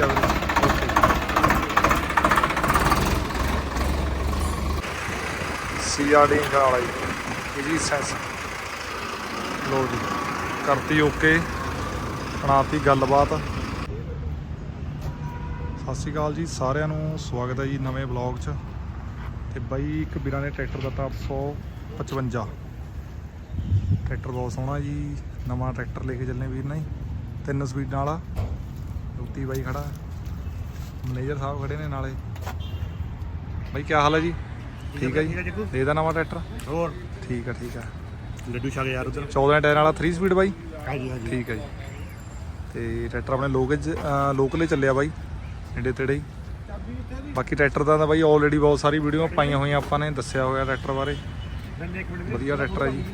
ਠੀਕ okay. CRD ਵਾਲਾ ਜੀ ਸੈਂਸ। ਲੋ ਜੀ, ਕਰਤੀ ਓਕੇ। ਬਣਾਤੀ ਗੱਲਬਾਤ। ਸਤਿ ਸ਼੍ਰੀ ਅਕਾਲ ਜੀ, ਸਾਰਿਆਂ ਨੂੰ ਸਵਾਗਤ ਹੈ ਜੀ ਨਵੇਂ ਬਲੌਗ 'ਚ। ਤੇ ਬਾਈ, ਇੱਕ ਵੀਰਾਂ ਨੇ ਟਰੈਕਟਰ ਦਿੱਤਾ 855 ਟਰੈਕਟਰ ਬਹੁਤ ਸੋਹਣਾ ਜੀ। ਨਵਾਂ ਟਰੈਕਟਰ ਲੈ ਕੇ ਚੱਲੇ ਵੀਰ ਨੇ। ਤਿੰਨ ਸਪੀਡ ਵਾਲਾ। ਜੋਤੀ ਬਾਈ ਖੜਾ। ਮੈਨੇਜਰ ਸਾਹਿਬ ਖੜੇ ਨੇ ਨਾਲੇ। ਬਾਈ ਕੀ ਹਾਲ ਹੈ ਜੀ? ਠੀਕ ਹੈ ਜੀ? ਦੇ ਦਾ ਨਵਾਂ ਟਰੈਕਟਰ? ਹੋਰ? ਠੀਕ ਆ ਠੀਕ ਆ ਲੱਡੂ ਛਕ ਯਾਰ ਉਧਰ। 14 ਟਾਇਰ ਵਾਲਾ 3 ਸਪੀਡ ਬਾਈ? ਹਾਂਜੀ ਹਾਂਜੀ। ਠੀਕ ਹੈ ਜੀ। ਤੇ ਟਰੈਕਟਰ ਆਪਣੇ ਲੋਕਜ ਲੋਕਲੇ ਚੱਲਿਆ ਬਾਈ। ਨੇੜੇ ਤੇੜੇ ਹੀ। ਬਾਕੀ ਟਰੈਕਟਰ ਦਾ ਤਾਂ ਬਾਈ ਆਲਰੇਡੀ ਬਹੁਤ ਸਾਰੀ ਵੀਡੀਓ ਪਾਈਆਂ ਹੋਈਆਂ ਆਪਾਂ ਨੇ ਦੱਸਿਆ ਹੋਇਆ ਟਰੈਕਟਰ ਬਾਰੇ। ਵਧੀਆ ਟਰੈਕਟਰ ਹੈ ਜੀ।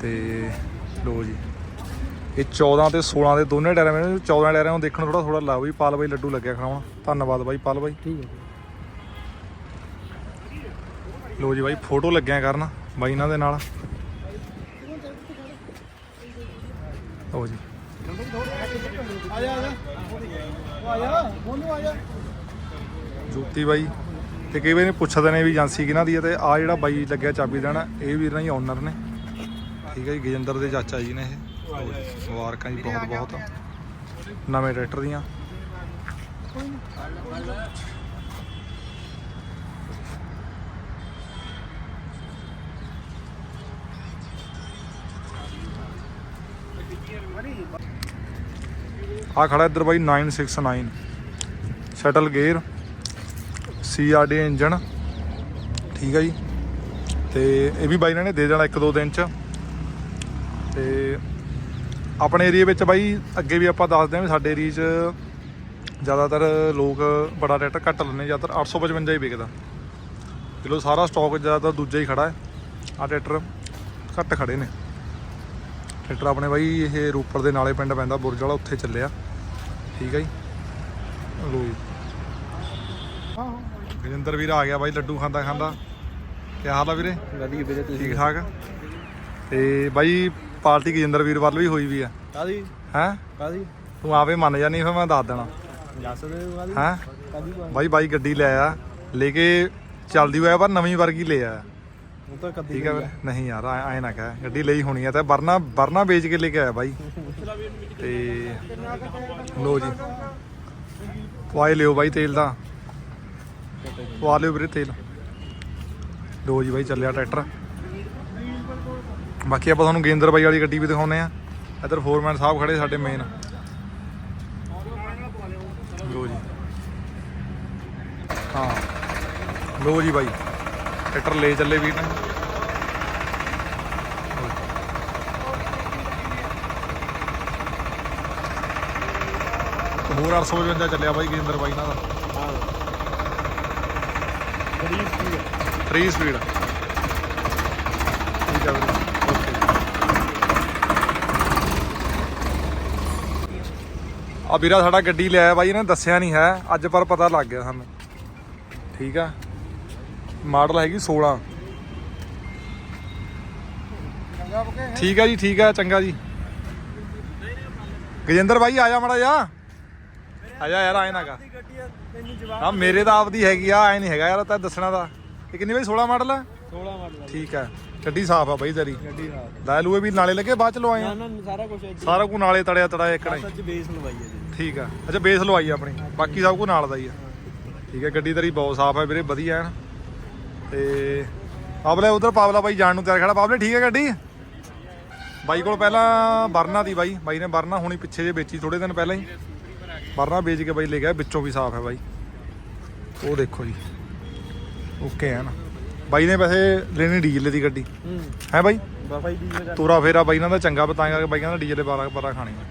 ਤੇ ਲੋ ਜੀ। ਇਹ 14 ਤੇ 16 ਦੇ ਦੋਨੇ ਟਾਇਰਾਂ ਮੈਨੂੰ 14 ਟਾਇਰਾਂ ਨੂੰ ਦੇਖਣ ਥੋੜਾ ਥੋੜਾ ਲਾ ਬਈ ਪਾਲ ਬਾਈ ਲੱਡੂ ਲੱਗਿਆ ਖਾਉਣ ਧੰਨਵਾਦ ਬਾਈ ਪਾਲ ਬਾਈ। ਠੀਕ ਹੈ। ਲੋ ਜੀ ਬਾਈ ਫੋਟੋ ਲੱਗਿਆ ਕਰਨ ਬਾਈ ਇਹਨਾਂ ਦੇ ਨਾਲ। ਲੋ ਜੀ। ਆ ਜਾ ਆ ਜਾ ਆ ਜਾ ਬੋਲੂ ਆ ਜਾ ਜੋਤੀ ਬਾਈ ਤੇ ਕਈ ਵਾਰੀ ਪੁੱਛਦੇ ਨੇ ਵੀ ਏਜੰਸੀ ਕਿਹਨਾਂ ਦੀ ਹੈ ਤੇ ਆ ਜਿਹੜਾ ਬਾਈ ਲੱਗਿਆ ਚਾਬੀ ਦੇਣਾ ਇਹ ਵੀਰ ਨਾਲ ਹੀ ਓਨਰ ਨੇ। ਠੀਕ ਹੈ ਜੀ ਗਜਿੰਦਰ ਦੇ ਚਾਚਾ ਜੀ ਨੇ ਇਹ। ਮੁਬਾਰਕਾਂ ਜੀ ਬਹੁਤ ਬਹੁਤ। ਨਵੇਂ ਟਰੈਕਟਰ ਦੀਆਂ। ਆ ਖੜਾ ਇੱਧਰ ਬਾਈ 969 ਸ਼ਟਲ ਗੇਅਰ ਸੀਆਰਡੀ ਇੰਜਨ ਠੀਕ ਆ ਜੀ। ਤੇ ਇਹ ਵੀ ਬਾਈ ਇਹਨਾਂ ਨੇ ਦੇ ਦੇਣਾ ਇੱਕ ਦੋ ਦਿਨ ਚ। ਤੇ ਆਪਣੇ ਏਰੀਆ ਵਿੱਚ ਬਾਈ ਅੱਗੇ ਵੀ ਆਪਾਂ ਦੱਸਦੇ ਹਾਂ ਵੀ ਸਾਡੇ ਏਰੀਆ 'ਚ ਜ਼ਿਆਦਾਤਰ ਲੋਕ ਬੜਾ ਰੇਟ ਘੱਟ ਲੈਂਦੇ ਜ਼ਿਆਦਾਤਰ 855 ਹੀ ਵਿਕਦਾ। ਕਿਲੋ ਸਾਰਾ ਸਟਾਕ ਜ਼ਿਆਦਾਤਰ ਦੂਜਾ ਹੀ ਖੜਾ ਹੈ। ਆ ਟਰੈਕਟਰ ਘੱਟ ਖੜੇ ਨੇ। ਟਰੈਕਟਰ ਆਪਣੇ ਬਾਈ ਇਹ ਰੂਪਰ ਦੇ ਨਾਲੇ ਪਿੰਡ ਪੈਂਦਾ ਬੁਰਜ ਵਾਲਾ ਉੱਥੇ ਚੱਲਿਆ ਠੀਕ ਹੈ ਜੀ। ਲੋ ਜੀ। ਗਜਿੰਦਰ ਵੀਰ ਆ ਗਿਆ ਬਾਈ ਲੱਡੂ ਖਾਂਦਾ ਖਾਂਦਾ। ਕੀ ਹਾਲ ਆ ਵੀਰੇ? ਵਧੀਆ ਵੀਰੇ ਠੀਕ ਠਾਕ? ਤੇ ਬਾਈ ਪਾਰਟੀ ਗਜਿੰਦਰ ਵੀਰ ਵੱਲ ਵੀ ਹੋਈ ਵੀ ਆ। ਕਾਦੀ? ਹੈ? ਕਾਦੀ? ਤੂੰ ਆਪੇ ਮੰਨ ਜਾ ਨਹੀਂ ਫਿਰ ਮੈਂ ਦੱਸ ਦੇਣਾ। ਦੱਸ ਦੇ ਕਾਦੀ? ਹੈ? ਕਾਦੀ ਬਾਈ? ਬਾਈ ਗੱਡੀ ਲੈ ਆ। ਲੈ ਕੇ ਚੱਲਦੀ ਹੋਇਆ ਪਰ ਨਵੀਂ ਵਰਗੀ ਲੈ ਆ। ਉਹ ਤਾਂ ਕਦੀ ਠੀਕ ਹੈ ਨਹੀਂ ਯਾਰ ਐ ਐਂ ਨਾ ਕਹਿ। ਗੱਡੀ ਲਈ ਹੋਣੀ ਆ ਤੇ ਵਰਨਾ ਵਰਨਾ ਵੇਚ ਕੇ ਲੈ ਕੇ ਆਇਆ ਬਾਈ। ਤੇ ਲੋ ਜੀ। ਪਵਾਏ ਲਿਓ ਬਾਈ ਤੇਲ ਦਾ। ਪਵਾ ਲਿਓ ਵੀਰੇ ਤੇਲ। ਲੋ ਜੀ ਬਾਈ ਚੱਲਿਆ ਟਰੈਕਟਰ। ਬਾਕੀ ਆਪਾਂ ਤੁਹਾਨੂੰ ਗੇਂਦਰ ਬਾਈ ਵਾਲੀ ਗੱਡੀ ਵੀ ਦਿਖਾਉਨੇ ਆ ਇੱਧਰ ਫੋਰਮੈਨ ਸਾਹਿਬ ਖੜੇ ਸਾਡੇ ਮੇਨ ਲੋ ਜੀ। ਹਾਂ। ਲੋ ਜੀ ਬਾਈ। ਟਰੈਕਟਰ ਲੈ ਚੱਲੇ ਵੀਰ ਨੇ। ਹੋਰ 855 ਚੱਲਿਆ ਬਾਈ ਗੇਂਦਰ ਬਾਈ ਨਾਲ। ਦਾ ਹਾਂ। ਬੜੀ ਸਪੀਡ 3 ਸਪੀਡ ਠੀਕ ਆ ਵੀਰੇ ਓਕੇ ਆ ਵੀਰਾ ਸਾਡਾ ਗੱਡੀ ਲਿਆਇਆ ਬਾਈ ਇਹਨੇ ਦੱਸਿਆ ਨਹੀਂ ਹੈ। ਅੱਜ ਪਰ ਪਤਾ ਲੱਗ ਗਿਆ ਸਾਨੂੰ। ਠੀਕ ਆ? ਮਾਡਲ ਹੈਗੀ 16 ਠੀਕ ਆ ਜੀ ਠੀਕ ਆ ਚੰਗਾ ਜੀ। ਗਜਿੰਦਰ ਬਾਈ ਆ ਜਾ ਮੜਾ ਜਾ ਆ ਜਾ ਯਾਰ ਆਏ ਨਾਗਾ ਆ ਮੇਰੇ ਤਾਂ ਆਪਦੀ ਹੈਗੀ ਆ ਐ ਨਹੀਂ ਹੈਗਾ ਯਾਰ ਤਾਂ ਦੱਸਣਾ ਦਾ ਇਹ ਕਿੰਨੀ ਬਾਈ 16 ਮਾਡਲ ਆ? 16 ਮਾਡਲ ਠੀਕ ਆ। ਗੱਡੀ ਸਾਫ਼ ਆ ਬਾਈ ਤੇਰੀ। ਗੱਡੀ ਨਾਲ ਲੈ ਲੂਏ ਵੀ ਨਾਲੇ ਲੱਗੇ ਬਾਅਦ ਚ ਲਵਾਏ। ਨਾ ਨਾ ਸਾਰਾ ਕੁਝ ਸਾਰਾ ਕੁ ਨਾਲੇ ਤੜਿਆ ਤੜਾਇਆ ਇੱਕ ਨਹੀਂ। ਅੱਜ ਬੇਸ ਲਵਾਈ ਹੈ ਠੀਕ ਆ। ਅੱਛਾ ਬੇਸ ਲਵਾਈ ਆ ਆਪਣੀ। ਬਾਕੀ ਸਭ ਕੁ ਨਾਲ ਦਾ ਹੀ ਆ। ਠੀਕ ਆ ਗੱਡੀ ਤੇਰੀ ਬਹੁਤ ਸਾਫ਼ ਆ ਵੀਰੇ ਵਧੀਆ ਐਨ। ਤੇ ਪਾਵਲੇ ਉਧਰ ਪਾਵਲਾ ਬਾਈ ਜਾਣ ਨੂੰ ਤਿਆਰ ਖੜਾ। ਪਾਵਲੇ ਠੀਕ ਆ ਗੱਡੀ? ਬਾਈ ਕੋਲ ਪਹਿਲਾਂ ਬਰਨਾ ਦੀ ਬਾਈ। ਬਾਈ ਨੇ ਬਰਨਾ ਹੁਣੀ ਪਿੱਛੇ ਜੇ ਵੇਚੀ ਥੋੜੇ ਦਿਨ ਪਹਿਲਾਂ ਹੀ। ਬਰਨਾ ਵੇਚ ਕੇ ਬਾਈ ਲੈ ਗਿਆ ਵਿੱਚੋਂ ਵੀ ਸਾਫ਼ ਹੈ ਬਾਈ। ਉਹ ਦੇਖੋ ਜੀ। ਓਕੇ ਹੈ ਨਾ ਬਾਈ ਨੇ ਵੈਸੇ ਲੈਣੀ ਡੀਜ਼ਲ ਦੀ ਗੱਡੀ। ਹੂੰ। ਹੈ ਬਾਈ? ਤੋਰਾ ਫੇਰਾ ਬਾਈ ਨਾਲ ਦਾ ਚੰਗਾ ਬਤਾਏਗਾ ਕਿ ਬਾਈਆਂ ਦਾ ਡੀਜ਼ਲ ਦੇ ਬਾਰਾ ਬਾਰਾ ਖਾਣੀ ਆ।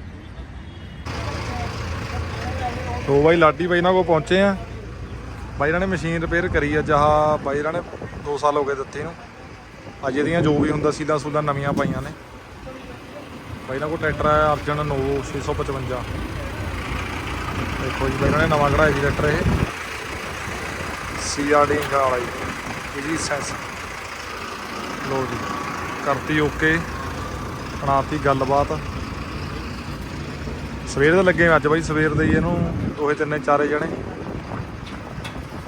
ਦੋ ਬਾਈ ਲਾਡੀ ਬਾਈ ਨਾਲ ਕੋ ਪਹੁੰਚੇ ਆ। ਬਾਈ ਇਹਨਾਂ ਨੇ ਮਸ਼ੀਨ ਰਿਪੇਅਰ ਕਰੀ ਆ ਜਹਾ ਬਾਈ ਇਹਨਾਂ ਨੇ 2 ਸਾਲ ਹੋ ਗਏ ਦਿੱਤੇ ਨੂੰ। ਅੱਜ ਇਹਦੀਆਂ ਜੋ ਵੀ ਹੁੰਦਾ ਸੀਲਾ ਸੂਲਾ ਨਵੀਆਂ ਪਾਈਆਂ ਨੇ। ਬਾਈ ਇਹਨਾਂ ਕੋ ਟਰੈਕਟਰ ਆ, ਅਰਜਨ ਨੋਵੋ 655 ਦੇਖੋ ਜੀ, ਬਾਈ ਇਹਨਾਂ ਨੇ ਨਵਾਂ ਕਢਾਇਆ ਜੀ ਟਰੈਕਟਰ ਇਹ। ਸੀਆਰਡੀ ਵਾਲਾ ਜੀ ਜੀ ਸੈਂਸ ਲੋ ਜੀ, ਕਰਤੀ ਓਕੇ। ਬਣਾਤੀ ਗੱਲਬਾਤ। ਸਵੇਰ ਦੇ ਲੱਗੇ ਅੱਜ ਬਾਈ, ਸਵੇਰ ਦੇ ਹੀ ਇਹਨੂੰ ਦੋਹੇ ਤਿੰਨੇ ਚਾਰੇ ਜਣੇ।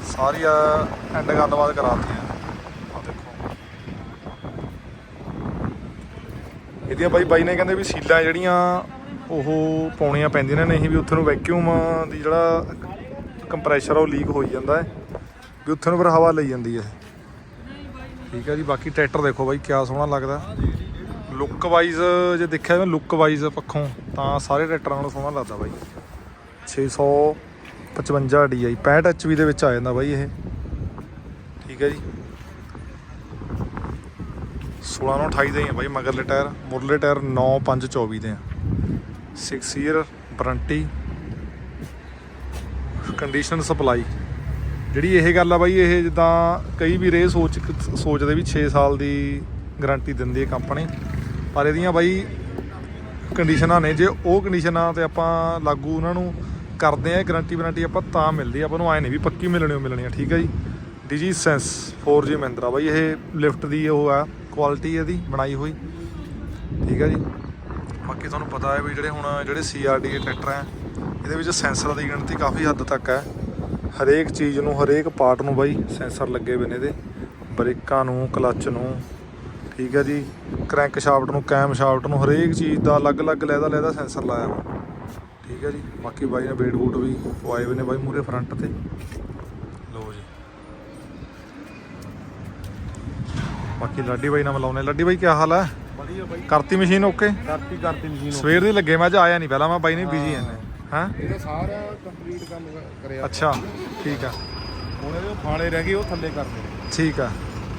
ਸਾਰੀਆਂ ਐਂਡ ਗੱਲਬਾਤ ਕਰਾਤੀਆਂ। ਆ ਦੇਖੋ। ਇਹਦੀਆਂ ਬਾਈ ਬਾਈ ਨੇ ਕਹਿੰਦੇ ਵੀ ਸੀਲਾਂ ਜਿਹੜੀਆਂ ਉਹ ਪਾਉਣੀਆਂ ਪੈਂਦੀਆਂ ਨੇ, ਨਹੀਂ ਵੀ ਉੱਥੇ ਨੂੰ ਵੈਕਿਊਮ ਦੀ ਜਿਹੜਾ ਕੰਪਰੈਸ਼ਰ ਉਹ ਲੀਕ ਹੋਈ ਜਾਂਦਾ ਹੈ, ਵੀ ਉੱਥੇ ਨੂੰ ਫਿਰ ਹਵਾ ਲਈ ਜਾਂਦੀ ਹੈ। ਠੀਕ ਹੈ ਜੀ, ਬਾਕੀ ਟਰੈਕਟਰ ਦੇਖੋ ਬਾਈ, ਕਿਆ ਸੋਹਣਾ ਲੱਗਦਾ। ਲੁੱਕ ਵਾਈਜ਼ ਜੇ ਦੇਖਿਆ ਜਾਵੇ ਲੁੱਕ ਵਾਈਜ਼ ਪੱਖੋਂ ਤਾਂ ਸਾਰੇ ਟਰੈਕਟਰਾਂ ਨਾਲੋਂ ਸੋਹਣਾ ਲੱਗਦਾ ਬਾਈ। 655 DI 65 HP ਦੇ ਵਿੱਚ ਆ ਜਾਂਦਾ ਬਾਈ ਇਹ। ਠੀਕ ਹੈ ਜੀ। 16 ਨੂੰ 28 ਦੇ ਹੀ ਆ ਬਾਈ ਮਗਰਲੇ ਟਾਇਰ, ਮੁਰਲੇ ਟਾਇਰ 9 5 24 ਦੇ ਆ। 6 ਈਅਰ ਵਾਰੰਟੀ ਕੰਡੀਸ਼ਨ ਸਪਲਾਈ ਜਿਹੜੀ ਇਹ ਗੱਲ ਆ ਬਾਈ ਇਹ ਜਿੱਦਾਂ ਕਈ ਵੀ ਰੇ ਸੋਚ ਸੋਚਦੇ ਵੀ 6 ਸਾਲ ਦੀ ਗਾਰੰਟੀ ਦਿੰਦੀ ਹੈ ਕੰਪਨੀ ਪਰ ਇਹਦੀਆਂ ਬਾਈ ਕੰਡੀਸ਼ਨਾਂ ਨੇ, ਜੇ ਉਹ ਕੰਡੀਸ਼ਨਾਂ ਤੇ ਆਪਾਂ ਲਾਗੂ ਉਹਨਾਂ ਨੂੰ ਕਰਦੇ ਆ ਗਰੰਟੀ ਵਾਰੰਟੀ ਆਪਾਂ ਤਾਂ ਮਿਲਦੀ ਆਪਾਂ ਨੂੰ ਆਏ ਨਹੀਂ ਵੀ ਪੱਕੀ ਮਿਲਣੀ ਓ ਮਿਲਣੀ ਆ ਠੀਕ ਹੈ ਜੀ? ਡਿਜੀ ਸੈਂਸ 4G ਮਹਿੰਦਰਾ ਬਾਈ, ਇਹ ਲਿਫਟ ਦੀ ਉਹ ਆ ਕੁਆਲਿਟੀ ਇਹਦੀ ਬਣਾਈ ਹੋਈ, ਠੀਕ ਹੈ ਜੀ? ਬਾਕੀ ਤੁਹਾਨੂੰ ਪਤਾ ਹੈ ਵੀ ਜਿਹੜੇ ਹੁਣ ਜਿਹੜੇ CRD ਟਰੈਕਟਰ ਹੈ, ਇਹਦੇ ਵਿੱਚ ਸੈਂਸਰਾਂ ਦੀ ਗਿਣਤੀ ਕਾਫੀ ਹੱਦ ਤੱਕ ਹੈ। ਹਰੇਕ ਚੀਜ਼ ਨੂੰ, ਹਰੇਕ ਪਾਰਟ ਨੂੰ ਬਾਈ ਸੈਂਸਰ ਲੱਗੇ ਹੋਏ ਨੇ ਇਹਦੇ। ਬ੍ਰੇਕਾਂ ਨੂੰ ਕਲੱਚ ਨੂੰ ਠੀਕ ਹੈ ਜੀ। ਕ੍ਰੈਂਕ ਸ਼ਾਫਟ ਨੂੰ ਕੈਮ ਸ਼ਾਫਟ ਨੂੰ ਹਰੇਕ ਚੀਜ਼ ਦਾ ਅਲੱਗ-ਅਲੱਗ ਲੈਦਾ ਲੈਦਾ ਸੈਂਸਰ ਲਾਇਆ ਠੀਕ ਹੈ ਜੀ। ਬਾਕੀ ਬਾਈ ਨੇ ਬੇਟ ਬੂਟ ਵੀ ਪਵਾਏ ਹੋਏ ਨੇ ਬਾਈ ਮੂਰੇ ਫਰੰਟ ਤੇ। ਲਓ ਜੀ। ਬਾਕੀ ਲਾਡੀ ਬਾਈ ਨਾਲ ਮਿਲਾਉਨੇ ਲਾਡੀ ਬਾਈ ਕੀ ਹਾਲ ਹੈ ਵਧੀਆ ਬਾਈ। ਕਰਤੀ ਮਸ਼ੀਨ ਓਕੇ ਕਰਤੀ ਕਰਤੀ ਮਸ਼ੀਨ ਸਵੇਰ ਦੇ ਲੱਗੇ ਮੈਂ ਅੱਜ ਆਇਆ ਨਹੀਂ ਪਹਿਲਾਂ ਮੈਂ ਬਾਈ ਨੇ ਬਿਜ਼ੀ ਐ ਹਾਂ। ਇਹਦਾ ਸਾਰਾ ਕੰਪਲੀਟ ਕੰਮ ਕਰਿਆ। ਅੱਛਾ ਠੀਕ ਆ। ਹੁਣ ਇਹਦੇ ਫਾਲੇ ਰਹਿ ਗਏ ਉਹ ਥੱਲੇ ਕਰਦੇ ਠੀਕ ਆ।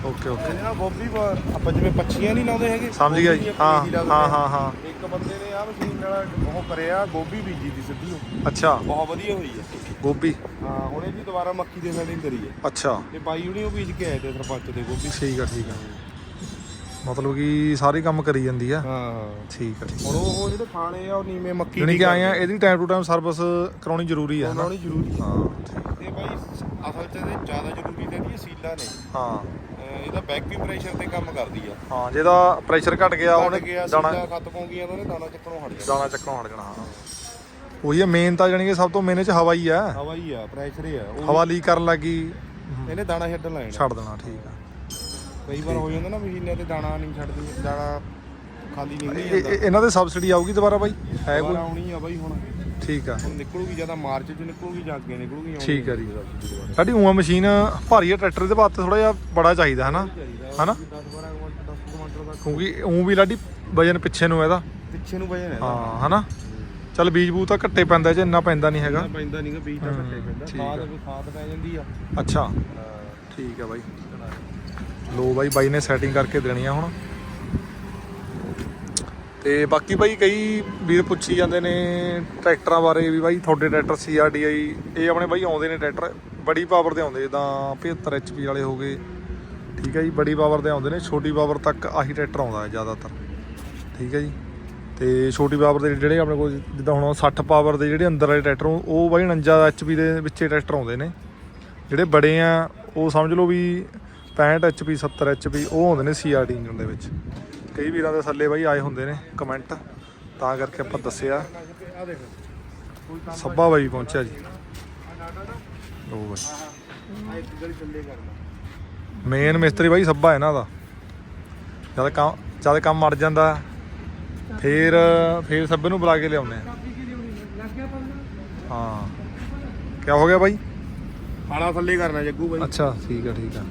ਓਕੇ ਓਕੇ ਇਹ ਨਾ ਬੋਬੀ ਆਪਾਂ ਜਿਵੇਂ ਪੱਛੀਆਂ ਨਹੀਂ ਲਾਉਂਦੇ ਹੈਗੇ ਸਮਝ ਗਿਆ ਜੀ ਹਾਂ ਇਹਦੀ ਹਾਂ ਹਾਂ ਹਾਂ। ਇੱਕ ਬੰਦੇ ਨੇ ਆ ਮਸ਼ੀਨ ਨਾਲ ਉਹ ਕਰਿਆ ਗੋਭੀ ਬੀਜੀ ਦੀ ਸਿੱਧੀ ਉਹ। ਅੱਛਾ। ਬਹੁਤ ਵਧੀਆ ਹੋਈ ਹੈ ਗੋਭੀ? ਹਾਂ ਹੁਣ ਇਹ ਵੀ ਦੁਬਾਰਾ ਮੱਕੀ ਦੇ ਸੈਟਿੰਗ ਕਰੀ ਹੈ ਅੱਛਾ। ਤੇ ਬਾਈ ਹੁਣੀ ਉਹ ਬੀਜ ਕੇ ਆਏ ਤੇ ਸਰਪੰਚ ਦੇ ਗੋਭੀ। ਠੀਕ ਆ ਠੀਕ ਆ। ਮਤਲਬ ਕਿ ਸਾਰੇ ਕੰਮ ਕਰੀ ਜਾਂਦੀ ਆ? ਹਾਂ। ਠੀਕ ਆ ਹੁਣ ਉਹ ਉਹ ਜਿਹੜੇ ਫਾਲੇ ਆ ਉਹ ਨੀਵੇਂ ਮੱਕੀ ਦੀ ਕਿ ਆਏ ਆ ਇਹਦੀ ਟਾਈਮ ਟੂ ਟਾਈਮ ਸਰਵਿਸ ਕਰਾਉਣੀ ਜ਼ਰੂਰੀ ਆ ਹਨਾ? ਜ਼ਰੂਰੀ ਹੈ ਹਾਂ ਠੀਕ। ਤੇ ਬਾਈ ਅਸਲ ਚ ਇਹਦੇ ਜ਼ਿਆਦਾ ਜ਼ਰੂਰੀ ਤੇ ਇਹਦੀਆਂ ਸੀਲਾਂ ਨੇ। ਹਾਂ। ਅਹ ਇਹਦਾ ਵੈਕਿਊਮ ਪ੍ਰੈਸ਼ਰ ਤੇ ਕੰਮ ਕਰਦੀ ਆ। ਹਾਂ ਜਿਹਦਾ ਪ੍ਰੈਸ਼ਰ ਘਟ ਗਿਆ ਗਿਆ ਦਾਣਾ ਖਤਮ ਹੋ ਗਈਆਂ ਤਾਂ ਉਹਨੇ ਦਾਣਾ ਚੱਕਣੋਂ ਹਟ ਜਾਣਾ। ਦਾਣਾ ਚੱਕਣੋਂ ਹਟ ਜਾਣਾ ਹਾਂ। ਉਹੀ ਆ ਮੇਨ ਤਾਂ ਜਾਣੀ ਕਿ ਸਭ ਤੋਂ ਮੇਨ ਚ ਹਵਾ ਹੀ ਆ। ਹਵਾ ਹੀ ਆ ਪ੍ਰੈਸ਼ਰ ਹੀ ਆ। ਹਵਾ ਲੀਕ ਕਰਨ ਲੱਗੀ ਇਹਨੇ ਦਾਣਾ ਛੱਡਣ ਲੈਣਾ ਛੱਡ ਦੇਣਾ ਠੀਕ ਆ। ਕਈ ਵਾਰ ਹੋ ਜਾਂਦਾ ਨਾ ਮਸ਼ੀਨਾਂ ਤੇ ਦਾਣਾ ਨਹੀਂ ਛੱਡਦੀ ਦਾਣਾ ਖਾਲੀ ਨਹੀਂ ਇਹ- ਜਾਂਦਾ। ਇਹ- ਇਹਨਾਂ ਦੇ ਸਬਸਿਡੀ ਆਊਗੀ ਦੁਬਾਰਾ ਬਾਈ? ਹੈ ਕੋਈ? ਆਉਣੀ ਆ ਬਾਈ ਹੁਣ। ਠੀਕ ਆ। ਹੁਣ ਨਿਕਲੂਗੀ ਜ਼ਿਆਦਾ ਮਾਰਚ ਚ ਨਿਕਲੂਗੀ ਜਾਂ ਅੱਗੇ ਨਿਕਲੂਗੀ ਆਉਣੀ ਠੀਕ ਆ ਜੀ। ਸਾਡੀ ਉਮਾ ਮਸ਼ੀਨ ਭਾਰੀ ਆ ਟਰੈਕਟਰ ਦੇ ਵਾਸਤੇ ਥੋੜਾ ਜਿਹਾ ਬੜਾ ਚਾਹੀਦਾ ਹਨਾ? ਹਨਾ? 10 12 ਕੁਇੰਟਲ 10 ਕੁਇੰਟਲ ਦਾ ਕਿਉਂਕਿ ਉਂ ਵੀ ਲਾਡੀ ਵਜਨ ਪਿੱਛੇ ਨੂੰ ਇਹਦਾ। ਪਿੱਛੇ ਨੂੰ ਵਜਨ ਹੈ ਹਾਂ ਹਨਾ? ਚੱਲ ਬੀਜ ਬੂ ਤਾਂ ਘੱਟੇ ਪੈਂਦਾ ਜੇ ਇੰਨਾ ਪੈਂਦਾ ਨਹੀਂ ਹੈਗਾ। ਪੈਂਦਾ ਨਹੀਂਗਾ ਬੀਜ ਤਾਂ ਘੱਟੇ ਪੈਂਦਾ। ਠੀਕ ਆ। ਵੀ ਖਾਦ ਪੈ ਜਾਂਦੀ ਆ। ਅੱਛਾ। ਠੀਕ ਆ ਬਾਈ। ਲੋ ਬਾਈ ਬਾਈ ਨੇ ਸੈਟਿੰਗ ਕਰਕੇ ਦੇਣੀ ਆ ਹੁਣ। ਤੇ ਬਾਕੀ ਬਾਈ ਕਈ ਵੀਰ ਪੁੱਛੀ ਜਾਂਦੇ ਨੇ ਟਰੈਕਟਰਾਂ ਬਾਰੇ ਵੀ ਬਾਈ, ਤੁਹਾਡੇ ਟਰੈਕਟਰ CRDI ਇਹ ਆਪਣੇ ਬਾਈ ਆਉਂਦੇ ਨੇ ਟਰੈਕਟਰ, ਬੜੀ ਪਾਵਰ ਦੇ ਆਉਂਦੇ, ਜਿੱਦਾਂ 75 HP ਵਾਲੇ ਹੋ ਗਏ। ਠੀਕ ਹੈ ਜੀ, ਬੜੀ ਪਾਵਰ ਦੇ ਆਉਂਦੇ ਨੇ, ਛੋਟੀ ਪਾਵਰ ਤੱਕ ਆਹੀ ਟਰੈਕਟਰ ਆਉਂਦਾ ਹੈ ਜ਼ਿਆਦਾਤਰ। ਠੀਕ ਹੈ ਜੀ, ਤੇ ਛੋਟੀ ਪਾਵਰ ਦੇ ਜਿਹੜੇ ਆਪਣੇ ਕੋਲ, ਜਿੱਦਾਂ ਹੁਣ 60 ਪਾਵਰ ਦੇ ਜਿਹੜੇ ਅੰਦਰ ਵਾਲੇ ਟਰੈਕਟਰ, ਉਹ ਬਾਈ 49 HP ਦੇ ਵਿੱਚ ਟਰੈਕਟਰ ਆਉਂਦੇ ਨੇ। ਜਿਹੜੇ ਬੜੇ ਆ, ਉਹ ਸਮਝ ਲਓ ਵੀ 65 HP 70 HP, ਉਹ ਆਉਂਦੇ ਨੇ CRD ਇੰਜਨ ਦੇ ਵਿੱਚ। ਕਈ ਵੀਰਾਂ ਦੇ ਥੱਲੇ ਬਾਈ ਆਏ ਹੁੰਦੇ ਨੇ ਕਮੈਂਟ ਤਾਂ ਕਰਕੇ ਆਪਾਂ ਦੱਸਿਆ। ਸੱਬਾ ਬਾਈ ਪਹੁੰਚਿਆ ਜੀ। ਲੋ ਬਾਈ। ਮੇਨ ਮਿਸਤਰੀ ਬਾਈ ਸੱਬਾ ਇਹਨਾਂ ਦਾ। ਜਦ ਕੰਮ ਜਦ ਕੰਮ ਅੜ ਜਾਂਦਾ ਫੇਰ ਫੇਰ ਸੱਬੇ ਨੂੰ ਬੁਲਾ ਕੇ ਲਿਆਉਂਦੇ ਆ। ਹਾਂ। ਕੀ ਹੋ ਗਿਆ ਬਾਈ? ਹਾਲਾ ਥੱਲੇ ਕਰਨਾ ਜੱਗੂ ਬਾਈ। ਅੱਛਾ ਠੀਕ ਆ ਠੀਕ ਆ।